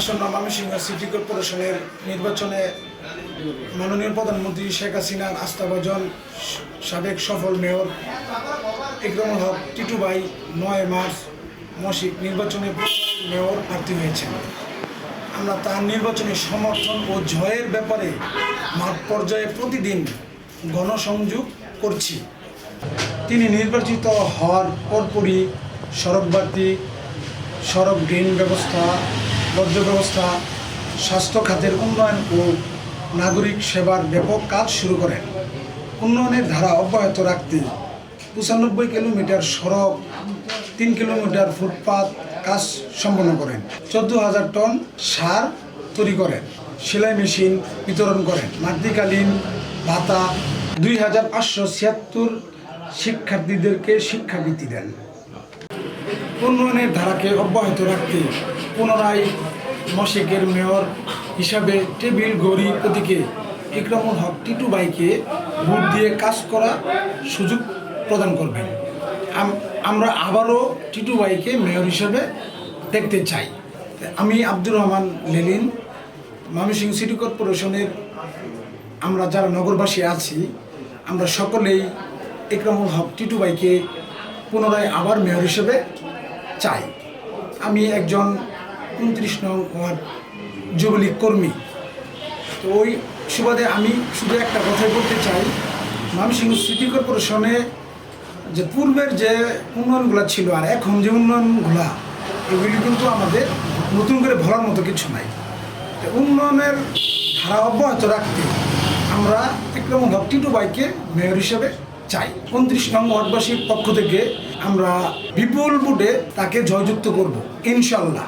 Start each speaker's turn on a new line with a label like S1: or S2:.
S1: আসন্ন ময়মনসিংহ সিটি কর্পোরেশনের নির্বাচনে মাননীয় প্রধানমন্ত্রী শেখ হাসিনার আস্থাভাজন সাবেক সফল মেয়র ইকরামুল হক টিটুবাই নয় মার্চ মসিক নির্বাচনে মেয়র প্রার্থী হয়েছেন। আমরা তার নির্বাচনী সমর্থন ও জয়ের ব্যাপারে মাঠ পর্যায়ে প্রতিদিন গণসংযোগ করছি। তিনি নির্বাচিত হওয়ার পরপরই সড়কবাতি, সড়ক ড্রেন ব্যবস্থা বর্জ্য ব্যবস্থা স্বাস্থ্য খাতের উন্নয়ন ও নাগরিক সেবার ব্যাপক কাজ শুরু করেন। উন্নয়নের ধারা অব্যাহত রাখতে পঁচানব্বই কিলোমিটার সড়ক, তিন কিলোমিটার ফুটপাত কাজ সম্পন্ন করেন। চোদ্দ হাজার টন সার তৈরি করেন, সেলাই মেশিন বিতরণ করেন, মাতৃকালীন ভাতা, দুই হাজার পাঁচশো ছিয়াত্তর শিক্ষার্থীদেরকে শিক্ষাবৃত্তি দেন। উন্নয়নের ধারাকে অব্যাহত রাখতে পুনরায় মশেকের মেয়র হিসাবে টেবিল গড়ি প্রতীকে ইকরামুল হক টিটু বাইকে ভোট দিয়ে কাজ করা সুযোগ প্রদান করবেন। আমরা আবারও টিটু বাইকে মেয়র হিসাবে দেখতে চাই। আমি আব্দুর রহমান লেলিন ময়মনসিংহ সিটি কর্পোরেশনের আমরা যারা নগরবাসী আছি, আমরা সকলেই ইকরামুল হক টিটু ভাইকে পুনরায় আবার মেয়র হিসেবে চাই। আমি একজন উনত্রিশ নং ওয়ার্ড, যুবলীগ কর্মী। তো ওই সুবাদে আমি শুধু একটা কথাই বলতে চাই। ময়মনসিংহ সিটি কর্পোরেশনে যে পূর্বের যে উন্নয়নগুলো ছিল আর এখন যে উন্নয়নগুলা, এগুলি কিন্তু আমাদের নতুন করে ভরার মতো কিছু নাই। তো উন্নয়নের ধারা অব্যাহত রাখতে আমরা একরকম টিটু বাইকে মেয়র হিসেবে চাই। উনত্রিশ নং ওয়ার্ডবাসীর পক্ষ থেকে আমরা বিপুল বুটে তাকে জয়যুক্ত করব, ইনশাল্লাহ।